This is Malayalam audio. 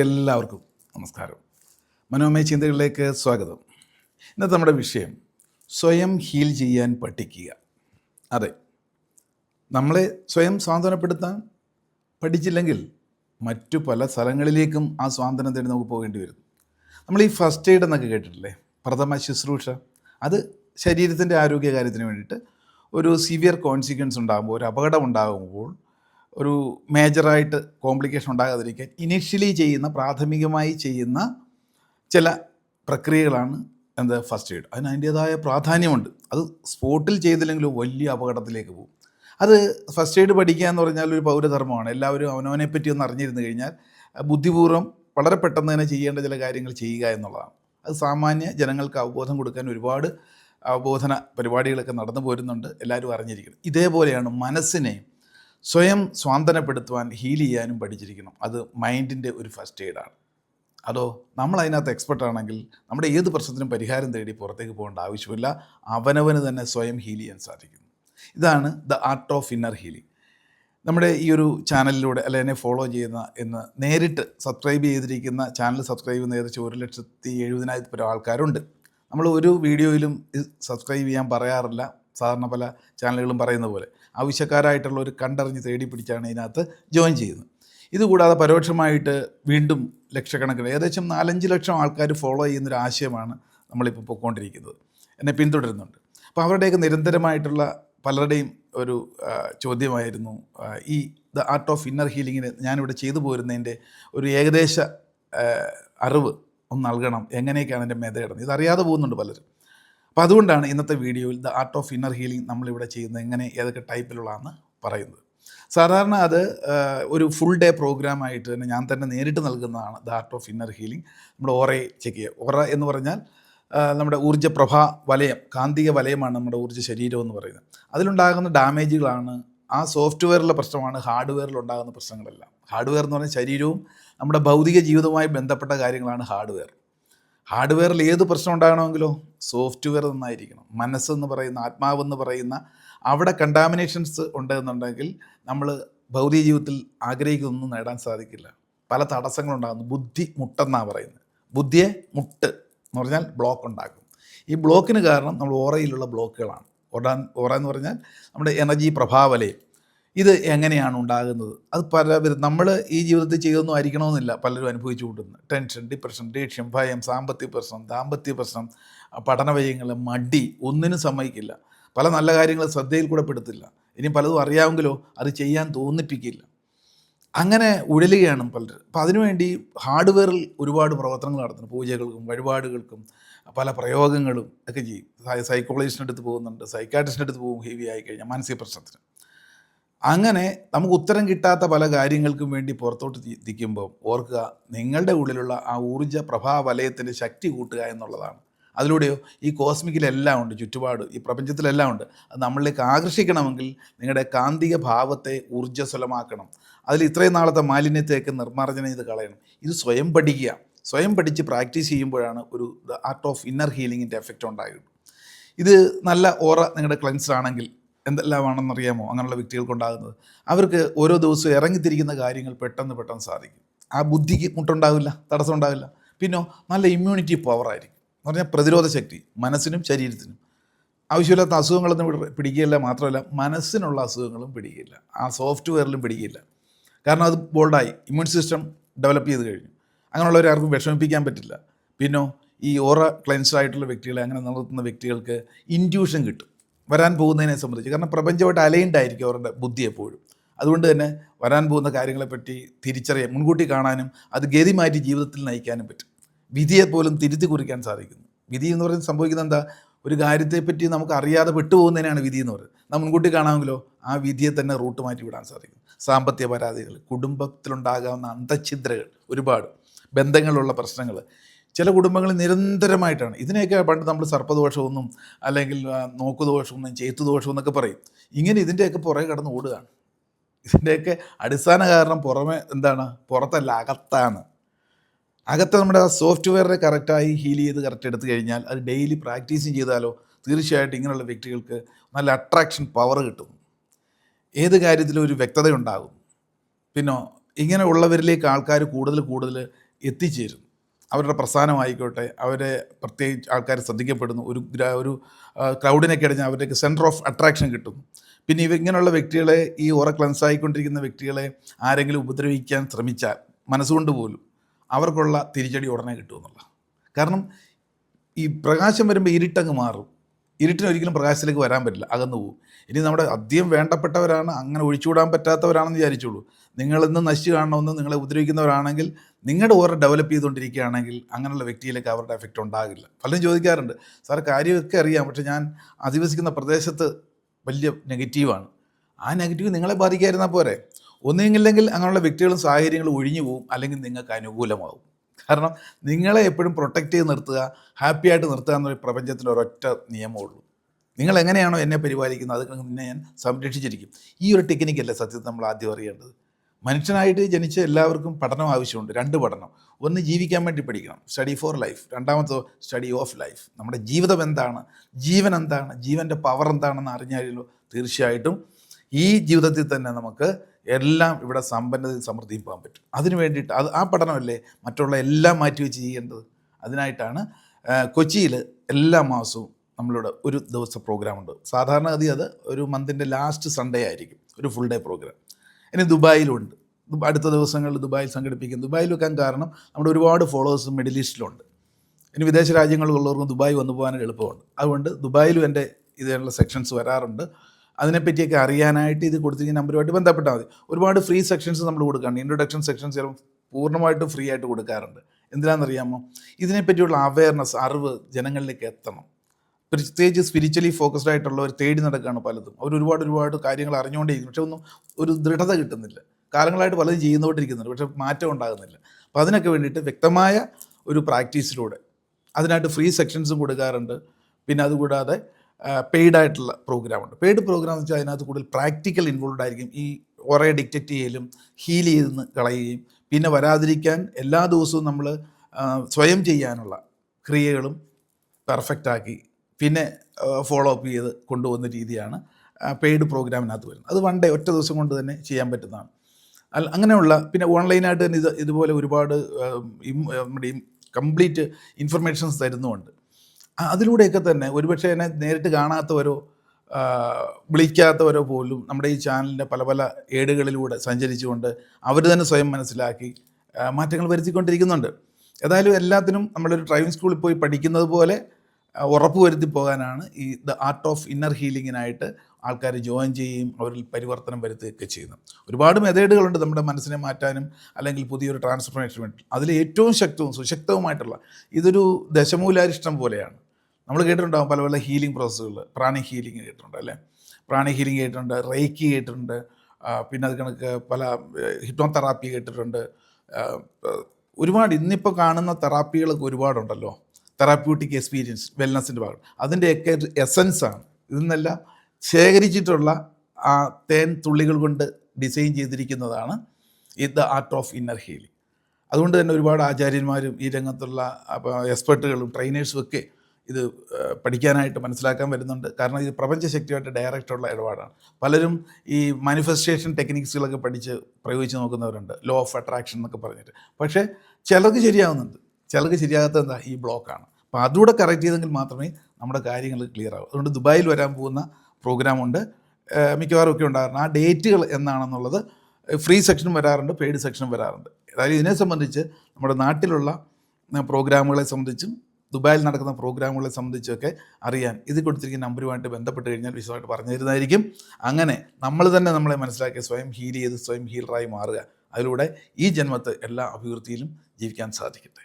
എല്ലാവർക്കും നമസ്കാരം. മനോമയ ചിന്തകളിലേക്ക് സ്വാഗതം. ഇന്നത്തെ നമ്മുടെ വിഷയം സ്വയം ഹീൽ ചെയ്യാൻ പഠിക്കുക. അതെ നമ്മളെ സ്വയം സ്വാന്തനപ്പെടുത്താൻ പഠിച്ചില്ലെങ്കിൽ മറ്റു പല സ്ഥലങ്ങളിലേക്കും ആ സ്വാതന്ത്ര്യം തേടി നമുക്ക് പോകേണ്ടി വരും. നമ്മൾ ഈ ഫസ്റ്റ് എയ്ഡ് എന്നൊക്കെ കേട്ടിട്ടില്ലേ? പ്രഥമ ശുശ്രൂഷ. അത് ശരീരത്തിന്റെ ആരോഗ്യകാര്യത്തിന് വേണ്ടിയിട്ട് ഒരു സിവിയർ കോൺസിക്വൻസ് ഉണ്ടാകുമ്പോൾ ഒരു അപകടം ഉണ്ടാകുമ്പോൾ ഒരു മേജറായിട്ട് കോംപ്ലിക്കേഷൻ ഉണ്ടാകാതിരിക്കാൻ ഇനിഷ്യലി ചെയ്യുന്ന പ്രാഥമികമായി ചെയ്യുന്ന ചില പ്രക്രിയകളാണ് എന്ത് ഫസ്റ്റ് എയ്ഡ് അതിന് അതിന്റേതായ പ്രാധാന്യമുണ്ട്. അത് സ്പോട്ടിൽ ചെയ്തില്ലെങ്കിലും വലിയ അപകടത്തിലേക്ക് പോകും. അത് ഫസ്റ്റ് എയ്ഡ് പഠിക്കുക എന്ന് പറഞ്ഞാൽ ഒരു പൗരധർമ്മമാണ്. എല്ലാവരും അവനവനെ പറ്റി ഒന്ന് അറിഞ്ഞിരുന്നു കഴിഞ്ഞാൽ ബുദ്ധിപൂർവം വളരെ പെട്ടെന്ന് തന്നെ ചെയ്യേണ്ട ചില കാര്യങ്ങൾ ചെയ്യുക എന്നുള്ളതാണ്. അത് സാമാന്യ ജനങ്ങൾക്ക് അവബോധം കൊടുക്കാൻ ഒരുപാട് അവബോധന പരിപാടികളൊക്കെ നടന്നു പോരുന്നുണ്ട്. എല്ലാവരും അറിഞ്ഞിരിക്കണം. ഇതേപോലെയാണ് മനസ്സിനെ സ്വയം സ്വാന്തനപ്പെടുത്തുവാൻ ഹീൽ ചെയ്യാനും പഠിച്ചിരിക്കണം. അത് മൈൻഡിന്റെ ഒരു ഫസ്റ്റ് എയ്ഡാണ് അതോ നമ്മൾ അതിനകത്ത് എക്സ്പെർട്ട് ആണെങ്കിൽ നമ്മുടെ ഏത് പ്രശ്നത്തിനും പരിഹാരം തേടി പുറത്തേക്ക് പോകേണ്ട ആവശ്യമില്ല. അവനവന് തന്നെ സ്വയം ഹീൽ ചെയ്യാൻ സാധിക്കുന്നു ഇതാണ് the art of inner healing നമ്മുടെ ഈ ഒരു ചാനലിലൂടെ അല്ലെ എന്നെ ഫോളോ ചെയ്യുന്ന എന്ന് നേരിട്ട് സബ്സ്ക്രൈബ് ചെയ്തിരിക്കുന്ന ചാനൽ സബ്സ്ക്രൈബ് ചെയ്യുന്ന ഏകദേശം ഒരു ലക്ഷത്തി എഴുപതിനായിരത്തി പരം ആൾക്കാരുണ്ട്. നമ്മൾ ഒരു വീഡിയോയിലും സബ്സ്ക്രൈബ് ചെയ്യാൻ പറയാറില്ല. സാധാരണ പല ചാനലുകളും പറയുന്ന പോലെ ആവശ്യക്കാരായിട്ടുള്ള ഒരു കണ്ടറിഞ്ഞ് തേടി പിടിച്ചാണ് ഇതിനകത്ത് ജോയിൻ ചെയ്യുന്നത്. ഇതുകൂടാതെ പരോക്ഷമായിട്ട് വീണ്ടും ലക്ഷക്കണക്കിന് ഏകദേശം നാലഞ്ച് ലക്ഷം ആൾക്കാർ ഫോളോ ചെയ്യുന്നൊരു ആശയമാണ് നമ്മളിപ്പോൾ പൊയ്ക്കൊണ്ടിരിക്കുന്നത് എന്നെ പിന്തുടരുന്നുണ്ട്. അപ്പോൾ അവരുടെയൊക്കെ നിരന്തരമായിട്ടുള്ള പലരുടെയും ഒരു ചോദ്യമായിരുന്നു ഈ ദ ആർട്ട് ഓഫ് ഇന്നർ ഹീലിങ്ങിന് ഞാനിവിടെ ചെയ്തു പോരുന്നതിന്റെ ഒരു ഏകദേശ അറിവ് ഒന്ന് നൽകണം. എങ്ങനെയൊക്കെയാണ് എന്റെ മെതയിടുന്നത് ഇതറിയാതെ പോകുന്നുണ്ട് പലരും. അപ്പോൾ അതുകൊണ്ടാണ് ഇന്നത്തെ വീഡിയോയിൽ the art of inner healing നമ്മളിവിടെ ചെയ്യുന്നത്. എങ്ങനെ ഏതൊക്കെ ടൈപ്പിലുള്ളതെന്ന് പറയുന്നത്. സാധാരണ അത് ഒരു ഫുൾ ഡേ പ്രോഗ്രാം ആയിട്ട് തന്നെ ഞാൻ തന്നെ നേരിട്ട് നൽകുന്നതാണ് the art of inner healing. നമ്മുടെ ഓറയെ ചെക്ക് ചെയ്യുക. ഓറ എന്ന് പറഞ്ഞാൽ നമ്മുടെ ഊർജ പ്രഭാ വലയം കാന്തിക വലയമാണ് നമ്മുടെ ഊർജ ശരീരം എന്ന് പറയുന്നത്. അതിലുണ്ടാകുന്ന ഡാമേജുകളാണ് ആ സോഫ്റ്റ്വെയറിലെ പ്രശ്നമാണ് ഹാർഡ്വെയറിൽ ഉണ്ടാകുന്ന പ്രശ്നങ്ങളെല്ലാം. ഹാർഡ്വെയർ എന്ന് പറഞ്ഞാൽ ശരീരവും നമ്മുടെ ഭൗതിക ജീവിതവുമായി ബന്ധപ്പെട്ട കാര്യങ്ങളാണ് ഹാർഡ്വെയർ. ഹാർഡ്വെയറിൽ ഏത് പ്രശ്നം ഉണ്ടാകണമെങ്കിലോ സോഫ്റ്റ്വെയർ നന്നായിരിക്കണം. മനസ്സെന്ന് പറയുന്ന ആത്മാവെന്ന് പറയുന്ന അവിടെ കണ്ടാമിനേഷൻസ് ഉണ്ടെന്നുണ്ടെങ്കിൽ നമ്മൾ ഭൗതിക ജീവിതത്തിൽ ആഗ്രഹിക്കുന്നൊന്നും നേടാൻ സാധിക്കില്ല. പല തടസ്സങ്ങളുണ്ടാകുന്നു ബുദ്ധി മുട്ടെന്നാണ് പറയുന്നത്. ബുദ്ധിയെ മുട്ട് എന്ന് പറഞ്ഞാൽ ബ്ലോക്ക് ഉണ്ടാക്കും. ഈ ബ്ലോക്കിന് കാരണം നമ്മൾ ഓറയിലുള്ള ബ്ലോക്കുകളാണ് ഓടാൻ ഓറ എന്ന് പറഞ്ഞാൽ നമ്മുടെ എനർജി പ്രഭാവലയം. ഇത് എങ്ങനെയാണ് ഉണ്ടാകുന്നത്? അത് പല നമ്മൾ ഈ ജീവിതത്തിൽ ചെയ്തൊന്നും ആയിരിക്കണമെന്നില്ല പലരും അനുഭവിച്ചു കൂട്ടുന്നത്. ടെൻഷൻ ഡിപ്രഷൻ ദേഷ്യം ഭയം സാമ്പത്തിക പ്രശ്നം ദാമ്പത്യ പ്രശ്നം പഠനവയങ്ങൾ മടി ഒന്നിനും സമ്മതിക്കില്ല. പല നല്ല കാര്യങ്ങൾ ശ്രദ്ധയിൽ കൂടെ പെടുത്തില്ല. ഇനി പലതും അറിയാമെങ്കിലോ അത് ചെയ്യാൻ തോന്നിപ്പിക്കില്ല. അങ്ങനെ ഉഴലുകയാണ് പലരും. അപ്പോൾ അതിനുവേണ്ടി ഹാർഡ്വെയറിൽ ഒരുപാട് പ്രവർത്തനങ്ങൾ നടത്തുന്നു. പൂജകൾക്കും വഴിപാടുകൾക്കും പല പ്രയോഗങ്ങളും ഒക്കെ ചെയ്യും. സൈക്കോളജിസ്റ്റിന്റെ അടുത്ത് പോകുന്നുണ്ട്. സൈക്കാട്രിസ്റ്റിന്റെ അടുത്ത് പോകും. ഹെവി ആയി കഴിഞ്ഞാൽ മാനസിക പ്രശ്നത്തിന്. അങ്ങനെ നമുക്ക് ഉത്തരം കിട്ടാത്ത പല കാര്യങ്ങൾക്കും വേണ്ടി പുറത്തോട്ട് തിരിക്കുമ്പോൾ ഓർക്കുക നിങ്ങളുടെ ഉള്ളിലുള്ള ആ ഊർജ പ്രഭാവലയത്തിന്റെ ശക്തി കൂട്ടുക എന്നുള്ളതാണ്. അതിലൂടെയോ ഈ കോസ്മിക്കിലെല്ലാം ഉണ്ട് ചുറ്റുപാട് ഈ പ്രപഞ്ചത്തിലെല്ലാം ഉണ്ട്. അത് നമ്മളിലേക്ക് ആകർഷിക്കണമെങ്കിൽ നിങ്ങളുടെ കാന്തിക ഭാവത്തെ ഊർജസ്വലമാക്കണം. അതിൽ ഇത്രയും നാളത്തെ മാലിന്യത്തെയൊക്കെ നിർമ്മാർജനം ചെയ്ത് കളയണം. ഇത് സ്വയം പഠിക്കുക. സ്വയം പഠിച്ച് പ്രാക്ടീസ് ചെയ്യുമ്പോഴാണ് ഒരു ആർട്ട് ഓഫ് ഇന്നർ ഹീലിങ്ങിന്റെ എഫക്റ്റ് ഉണ്ടായത് ഇത് നല്ല ഓറ നിങ്ങളുടെ ക്ലൻസർ ആണെങ്കിൽ എന്തെല്ലാമാണെന്ന് അറിയാമോ അങ്ങനെയുള്ള വ്യക്തികൾക്കുണ്ടാകുന്നത്. അവർക്ക് ഓരോ ദിവസവും ഇറങ്ങിത്തിരിക്കുന്ന കാര്യങ്ങൾ പെട്ടെന്ന് പെട്ടെന്ന് സാധിക്കും. ആ ബുദ്ധിക്ക് മുട്ടുണ്ടാവില്ല തടസ്സം ഉണ്ടാവില്ല പിന്നോ നല്ല ഇമ്മ്യൂണിറ്റി പവറായിരിക്കും എന്ന് പറഞ്ഞാൽ പ്രതിരോധ ശക്തി മനസ്സിനും ശരീരത്തിനും. ആവശ്യമില്ലാത്ത അസുഖങ്ങളൊന്നും പിടി- പിടിക്കുകയില്ല മാത്രമല്ല മനസ്സിനുള്ള അസുഖങ്ങളും പിടിക്കില്ല ആ സോഫ്റ്റ്വെയറിലും പിടിക്കില്ല കാരണം അത് ബോൾഡായി ഇമ്മ്യൂൺ സിസ്റ്റം ഡെവലപ്പ് ചെയ്ത് കഴിഞ്ഞു. അങ്ങനെയുള്ളവരെ ആർക്കും വിഷമിപ്പിക്കാൻ പറ്റില്ല. പിന്നോ ഈ ഓറ ക്ലെൻസ് ആയിട്ടുള്ള വ്യക്തികളെ അങ്ങനെ നടത്തുന്ന വ്യക്തികൾക്ക് ഇന്റ്യൂഷൻ കിട്ടും. വരാൻ പോകുന്നതിനെ സംബന്ധിച്ച്. കാരണം പ്രപഞ്ചമായിട്ട് അലൈൻഡ് ആയിരിക്കും അവരുടെ ബുദ്ധി എപ്പോഴും. അതുകൊണ്ട് തന്നെ വരാൻ പോകുന്ന കാര്യങ്ങളെപ്പറ്റി തിരിച്ചറിയാൻ മുൻകൂട്ടി കാണാനും അത് ഗതി മാറ്റി ജീവിതത്തിൽ നയിക്കാനും പറ്റും. വിധിയെ പോലും തിരുത്തി കുറിക്കാൻ സാധിക്കുന്നു. വിധി എന്ന് പറയുന്നത് സംഭവിക്കുന്നത് എന്താ? ഒരു കാര്യത്തെപ്പറ്റി നമുക്ക് അറിയാതെ വിട്ടുപോകുന്നതിനാണ് വിധി എന്ന് പറയുന്നത്. നാം മുൻകൂട്ടി കാണാമെങ്കിലോ ആ വിധിയെ തന്നെ റൂട്ട് മാറ്റി വിടാൻ സാധിക്കും സാമ്പത്തിക പരാതികൾ കുടുംബത്തിലുണ്ടാകാവുന്ന അന്തഛിദ്രകൾ ഒരുപാട്. ബന്ധങ്ങളിലുള്ള പ്രശ്നങ്ങൾ ചില കുടുംബങ്ങൾ നിരന്തരമായിട്ടാണ്. ഇതിനെയൊക്കെ പണ്ട് നമ്മൾ സർപ്പദോഷമൊന്നും അല്ലെങ്കിൽ നോക്കുദോഷമൊന്നും ചേത്തുദോഷം എന്നൊക്കെ പറയും. ഇങ്ങനെ ഇതിന്റെയൊക്കെ പുറകെ കടന്ന് ഓടുകയാണ്. ഇതിന്റെയൊക്കെ അടിസ്ഥാന കാരണം പുറമെ എന്താണ്? പുറത്തല്ല അകത്താണ്. അകത്ത് നമ്മുടെ ആ സോഫ്റ്റ്വെയറിനെ കറക്റ്റായി ഹീൽ ചെയ്ത് കറക്റ്റ് എടുത്തു കഴിഞ്ഞാൽ അത് ഡെയിലി പ്രാക്ടീസും ചെയ്താലോ തീർച്ചയായിട്ടും ഇങ്ങനെയുള്ള വ്യക്തികൾക്ക് നല്ല അട്രാക്ഷൻ പവർ കിട്ടും. ഏത് കാര്യത്തിലും ഒരു വ്യക്തത ഉണ്ടാകും പിന്നെ ഇങ്ങനെ ഉള്ളവരിലേക്ക് ആൾക്കാർ കൂടുതൽ കൂടുതൽ എത്തിച്ചേരുന്നു അവരുടെ പ്രസ്ഥാനമായിക്കോട്ടെ അവരെ പ്രത്യേകിച്ച് ആൾക്കാർ ശ്രദ്ധിക്കപ്പെടുന്നു. ഒരു ഒരു ക്രൗഡിനെ കഴിഞ്ഞാൽ അവർക്ക് സെന്റർ ഓഫ് അട്രാക്ഷൻ കിട്ടുന്നു. പിന്നെ ഇവ ഇങ്ങനെയുള്ള വ്യക്തികളെ ഈ ഓറ ക്ലൻസ് ആയിക്കൊണ്ടിരിക്കുന്ന വ്യക്തികളെ ആരെങ്കിലും ഉപദ്രവിക്കാൻ ശ്രമിച്ചാൽ മനസ്സുകൊണ്ട് പോലും അവർക്കുള്ള തിരിച്ചടി ഉടനെ കിട്ടുമെന്നുള്ള കാരണം ഈ പ്രകാശം വരുമ്പോൾ ഇരുട്ടങ്ങ് മാറും. ഇരുട്ടിന് ഒരിക്കലും പ്രകാശത്തിലേക്ക് വരാൻ പറ്റില്ല അകന്നു പോകും. ഇനി നമ്മുടെ അധികം വേണ്ടപ്പെട്ടവരാണ് അങ്ങനെ ഒഴിച്ചുകൂടാൻ പറ്റാത്തവരാണെന്ന് വിചാരിച്ചോളൂ. നിങ്ങളിന്ന് നശിച്ചു കാണണമെന്ന് നിങ്ങളെ ഉപദ്രവിക്കുന്നവരാണെങ്കിൽ നിങ്ങളുടെ ഓരോ ഡെവലപ്പ് ചെയ്തുകൊണ്ടിരിക്കുകയാണെങ്കിൽ അങ്ങനെയുള്ള വ്യക്തിയിലേക്ക് അവരുടെ എഫക്റ്റ് ഉണ്ടാകില്ല. പലരും ചോദിക്കാറുണ്ട് സാർ കാര്യമൊക്കെ അറിയാം പക്ഷെ ഞാൻ അധിവസിക്കുന്ന പ്രദേശത്ത് വലിയ നെഗറ്റീവാണ് ആ നെഗറ്റീവ് നിങ്ങളെ ബാധിക്കാതിരുന്നാൽ പോരെ? ഒന്നുമില്ലെങ്കിൽ അങ്ങനെയുള്ള വ്യക്തികളും സാഹചര്യങ്ങളും ഒഴിഞ്ഞു പോകും അല്ലെങ്കിൽ നിങ്ങൾക്ക് അനുകൂലമാവും. കാരണം നിങ്ങളെ എപ്പോഴും പ്രൊട്ടക്റ്റ് ചെയ്ത് നിർത്തുക ഹാപ്പി ആയിട്ട് നിർത്തുക എന്നൊരു പ്രപഞ്ചത്തിന്റെ ഒരൊറ്റ നിയമമുള്ളൂ നിങ്ങൾ എങ്ങനെയാണോ എന്നെ പരിപാലിക്കുന്നത് അത് ഞാൻ സംരക്ഷിച്ചിരിക്കും. ഈ ഒരു ടെക്നിക്കല്ലേ സത്യത്തിൽ നമ്മൾ ആദ്യം അറിയേണ്ടത്. മനുഷ്യനായിട്ട് ജനിച്ച എല്ലാവർക്കും പഠനം ആവശ്യമുണ്ട്. രണ്ട് പഠനം. ഒന്ന് ജീവിക്കാൻ വേണ്ടി പഠിക്കണം. സ്റ്റഡി ഫോർ ലൈഫ് രണ്ടാമത്തോ സ്റ്റഡി ഓഫ് ലൈഫ് നമ്മുടെ ജീവിതം എന്താണ്? ജീവൻ എന്താണ്? ജീവന്റെ പവർ എന്താണെന്ന് അറിഞ്ഞാലോ തീർച്ചയായിട്ടും ഈ ജീവിതത്തിൽ തന്നെ നമുക്ക് എല്ലാം ഇവിടെ സമ്പന്നതയിൽ സമൃദ്ധിയും പോകാൻ പറ്റും. അതിന് വേണ്ടിയിട്ട് അത് ആ പഠനമല്ലേ മറ്റുള്ള എല്ലാം മാറ്റി വെച്ച് ചെയ്യേണ്ടത്? അതിനായിട്ടാണ് കൊച്ചിയിൽ എല്ലാ മാസവും നമ്മളിവിടെ ഒരു ദിവസത്തെ പ്രോഗ്രാമുണ്ട് സാധാരണഗതി അത് ഒരു മന്തിന്റെ ലാസ്റ്റ് സൺഡേ ആയിരിക്കും. ഒരു ഫുൾ ഡേ പ്രോഗ്രാം ഇനി ദുബായിലുണ്ട്. അടുത്ത ദിവസങ്ങളിൽ ദുബായിൽ സംഘടിപ്പിക്കും. ദുബായിൽ വെക്കാൻ കാരണം നമ്മുടെ ഒരുപാട് ഫോളോവേഴ്സ് മിഡിൽ ഈസ്റ്റിലുണ്ട്. ഇനി വിദേശ രാജ്യങ്ങളിലുള്ളവർക്കും ദുബായ് വന്നു പോകാൻ എളുപ്പമുണ്ട് അതുകൊണ്ട് ദുബായിലും എന്റെ ഇതിനുള്ള സെക്ഷൻസ് വരാറുണ്ട്. അതിനെപ്പറ്റിയൊക്കെ അറിയാനായിട്ട് ഇത് കൊടുത്തിരിക്കുന്ന നമ്പറുമായിട്ട് ബന്ധപ്പെട്ടാൽ മതി. ഒരുപാട് ഫ്രീ സെക്ഷൻസ് നമ്മൾ കൊടുക്കാറുണ്ട്. ഇൻട്രൊഡക്ഷൻ സെക്ഷൻസ് ചിലപ്പോൾ പൂർണമായിട്ടും ഫ്രീ ആയിട്ട് കൊടുക്കാറുണ്ട്. എന്തിനാണെന്നറിയാമോ? ഇതിനെപ്പറ്റിയുള്ള അവയർനെസ് അറിവ് ജനങ്ങളിലേക്ക് എത്തണം. പ്രത്യേകിച്ച് സ്പിരിച്വലി ഫോക്കസ്ഡ് ആയിട്ടുള്ളവർ തേടി നടക്കുകയാണ് പലതും. അവർ ഒരുപാട് ഒരുപാട് കാര്യങ്ങൾ അറിഞ്ഞുകൊണ്ടേയിരിക്കും പക്ഷെ ഒന്നും ഒരു ദൃഢത കിട്ടുന്നില്ല. കാലങ്ങളായിട്ട് പലതും ചെയ്യുന്നുകൊണ്ടിരിക്കുന്നുണ്ട് പക്ഷെ മാറ്റം ഉണ്ടാകുന്നില്ല. അപ്പോൾ അതിനൊക്കെ വേണ്ടിയിട്ട് വ്യക്തമായ ഒരു പ്രാക്ടീസിലൂടെ അതിനായിട്ട് ഫ്രീ സെക്ഷൻസും കൊടുക്കാറുണ്ട്. പിന്നെ അതുകൂടാതെ പെയ്ഡ് ആയിട്ടുള്ള പ്രോഗ്രാം ഉണ്ട്. പെയ്ഡ് പ്രോഗ്രാം എന്ന് വെച്ചാൽ അതിനകത്ത് കൂടുതൽ പ്രാക്ടിക്കൽ ഇൻവോൾവ് ആയിരിക്കും. ഈ കുറേ ഡിക്റ്റക്റ്റ് ചെയ്യലും ഹീൽ ചെയ്ത് കളയുകയും പിന്നെ വരാതിരിക്കാൻ എല്ലാ ദിവസവും നമ്മൾ സ്വയം ചെയ്യാനുള്ള ക്രിയകളും പെർഫെക്റ്റ് ആക്കി പിന്നെ ഫോളോ അപ്പ് ചെയ്ത് കൊണ്ടുവന്ന രീതിയാണ് പെയ്ഡ് പ്രോഗ്രാമിനകത്ത് വരുന്നത്. അത് വൺ ഡേ ഒറ്റ ദിവസം കൊണ്ട് തന്നെ ചെയ്യാൻ പറ്റുന്നതാണ്. അല്ല അങ്ങനെയുള്ള പിന്നെ ഓൺലൈനായിട്ട് തന്നെ ഇത് ഇതുപോലെ ഒരുപാട് നമ്മുടെ കംപ്ലീറ്റ് ഇൻഫർമേഷൻസ് തരുന്നുമുണ്ട്. അതിലൂടെയൊക്കെ തന്നെ ഒരുപക്ഷെ എന്നെ നേരിട്ട് കാണാത്തവരോ വിളിക്കാത്തവരോ പോലും നമ്മുടെ ഈ ചാനലിന്റെ പല പല ഏടുകളിലൂടെ സഞ്ചരിച്ചുകൊണ്ട് അവർ തന്നെ സ്വയം മനസ്സിലാക്കി മാറ്റങ്ങൾ വരുത്തിക്കൊണ്ടിരിക്കുന്നുണ്ട്. ഏതായാലും എല്ലാത്തിനും നമ്മളൊരു ഡ്രൈവിംഗ് സ്കൂളിൽ പോയി പഠിക്കുന്നത് പോലെ ഉറപ്പുവരുത്തി പോകാനാണ് ഈ ദ ആർട്ട് ഓഫ് ഇന്നർ ഹീലിങ്ങിനായിട്ട് ആൾക്കാർ ജോയിൻ ചെയ്യുകയും അവരിൽ പരിവർത്തനം വരുത്തുകയൊക്കെ ചെയ്യുന്നത് ഒരുപാട് മെതേഡുകളുണ്ട് നമ്മുടെ മനസ്സിനെ മാറ്റാനും അല്ലെങ്കിൽ പുതിയൊരു ട്രാൻസ്ഫോർമേഷൻ വേണ്ടി അതിൽ ഏറ്റവും ശക്തവും സുശക്തവുമായിട്ടുള്ള ഇതൊരു ദശമൂലാരിഷ്ടം പോലെയാണ്. നമ്മൾ കേട്ടിട്ടുണ്ടാകും പല പല ഹീലിംഗ് പ്രോസസ്സുകൾ പ്രാണി ഹീലിംഗ് കേട്ടിട്ടുണ്ട് അല്ലേ? പ്രാണി ഹീലിംഗ് കേട്ടിട്ടുണ്ട് റേക്കി കേട്ടിട്ടുണ്ട് പിന്നെ അത് കണക്ക് പല ഹിപ്നോ തെറാപ്പി കേട്ടിട്ടുണ്ട്. ഒരുപാട് ഇന്നിപ്പോൾ കാണുന്ന തെറാപ്പികളൊക്കെ ഒരുപാടുണ്ടല്ലോ. തെറാപ്യൂട്ടിക് എക്സ്പീരിയൻസ് വെൽനസിന്റെ ഭാഗം. അതിന്റെയൊക്കെ ഒരു ആണ്. ഇതെന്നല്ല ശേഖരിച്ചിട്ടുള്ള ആ തേൻ തുള്ളികൾ കൊണ്ട് ഡിസൈൻ ചെയ്തിരിക്കുന്നതാണ് ഈ the art of inner healing അതുകൊണ്ട് തന്നെ ഒരുപാട് ആചാര്യന്മാരും ഈ രംഗത്തുള്ള എക്സ്പെർട്ടുകളും ട്രെയിനേഴ്സും ഒക്കെ ഇത് പഠിക്കാനായിട്ട് മനസ്സിലാക്കാൻ വരുന്നുണ്ട്. കാരണം ഇത് പ്രപഞ്ചശക്തിയായിട്ട് ഡയറക്റ്റുള്ള ഇടപാടാണ്. പലരും ഈ മാനിഫെസ്റ്റേഷൻ ടെക്നിക്സുകളൊക്കെ പഠിച്ച് പ്രയോഗിച്ച് നോക്കുന്നവരുണ്ട്. ലോ ഓഫ് അട്രാക്ഷൻ എന്നൊക്കെ പറഞ്ഞിട്ട്. പക്ഷേ ചിലർക്ക് ശരിയാവുന്നുണ്ട്. ചിലർക്ക് ശരിയാകാത്ത എന്താ? ഈ ബ്ലോക്കാണ്. അപ്പോൾ അതുകൂടെ കറക്റ്റ് ചെയ്തെങ്കിൽ മാത്രമേ നമ്മുടെ കാര്യങ്ങൾ ക്ലിയർ ആവൂ. അതുകൊണ്ട് ദുബായിൽ വരാൻ പോകുന്ന പ്രോഗ്രാമുണ്ട് മിക്കവാറും ഒക്കെ ഉണ്ടാകാറുണ്ട്. ആ ഡേറ്റുകൾ എന്നാണെന്നുള്ളത് ഫ്രീ സെക്ഷനും വരാറുണ്ട് പെയ്ഡ് സെക്ഷനും വരാറുണ്ട്. അതായത് ഇതിനെ സംബന്ധിച്ച് നമ്മുടെ നാട്ടിലുള്ള പ്രോഗ്രാമുകളെ സംബന്ധിച്ചും ദുബായിൽ നടക്കുന്ന പ്രോഗ്രാമുകളെ സംബന്ധിച്ചൊക്കെ അറിയാൻ ഇത് കൊടുത്തിരിക്കുന്ന നമ്പറുമായിട്ട് ബന്ധപ്പെട്ട് കഴിഞ്ഞാൽ വിശദമായിട്ട് പറഞ്ഞു തരുന്നതായിരിക്കും. അങ്ങനെ നമ്മൾ തന്നെ നമ്മളെ മനസ്സിലാക്കി സ്വയം ഹീൽ ചെയ്ത് സ്വയം ഹീലറായി മാറുക. അതിലൂടെ ഈ ജന്മത്ത് എല്ലാ അഭിവൃദ്ധിയിലും ജീവിക്കാൻ സാധിക്കട്ടെ.